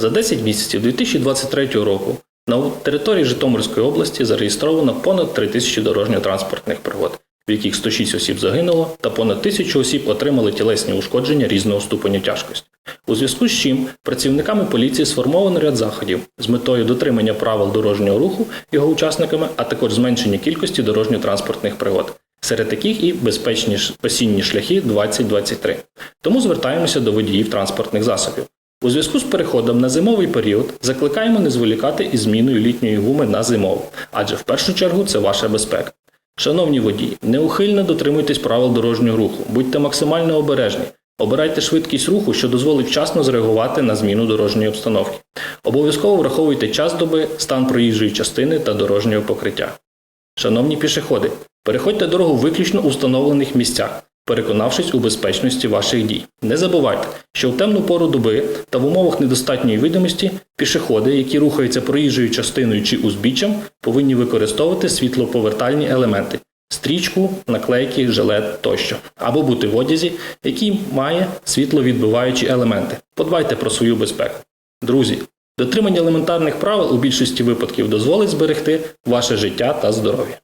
За 10 місяців 2023 року на території Житомирської області зареєстровано понад 3 тисячі дорожньо-транспортних пригод, в яких 106 осіб загинуло та понад тисячу осіб отримали тілесні ушкодження різного ступеню тяжкості. У зв'язку з чим працівниками поліції сформовано ряд заходів з метою дотримання правил дорожнього руху його учасниками, а також зменшення кількості дорожньо-транспортних пригод. Серед таких і безпечні осінні шляхи 2023. Тому звертаємося до водіїв транспортних засобів. У зв'язку з переходом на зимовий період закликаємо не зволікати із зміною літньої гуми на зимову, адже в першу чергу це ваша безпека. Шановні водії, неухильно дотримуйтесь правил дорожнього руху, будьте максимально обережні. Обирайте швидкість руху, що дозволить вчасно зреагувати на зміну дорожньої обстановки. Обов'язково враховуйте час доби, стан проїжджої частини та дорожнього покриття. Шановні пішоходи, переходьте дорогу виключно у встановлених місцях, переконавшись у безпечності ваших дій. Не забувайте, що в темну пору доби та в умовах недостатньої видимості пішоходи, які рухаються проїжджою частиною чи узбіччям, повинні використовувати світлоповертальні елементи стрічку, наклейки, жилет тощо, або бути в одязі, який має світловідбиваючі елементи. Подбайте про свою безпеку. Друзі, дотримання елементарних правил у більшості випадків дозволить зберегти ваше життя та здоров'я.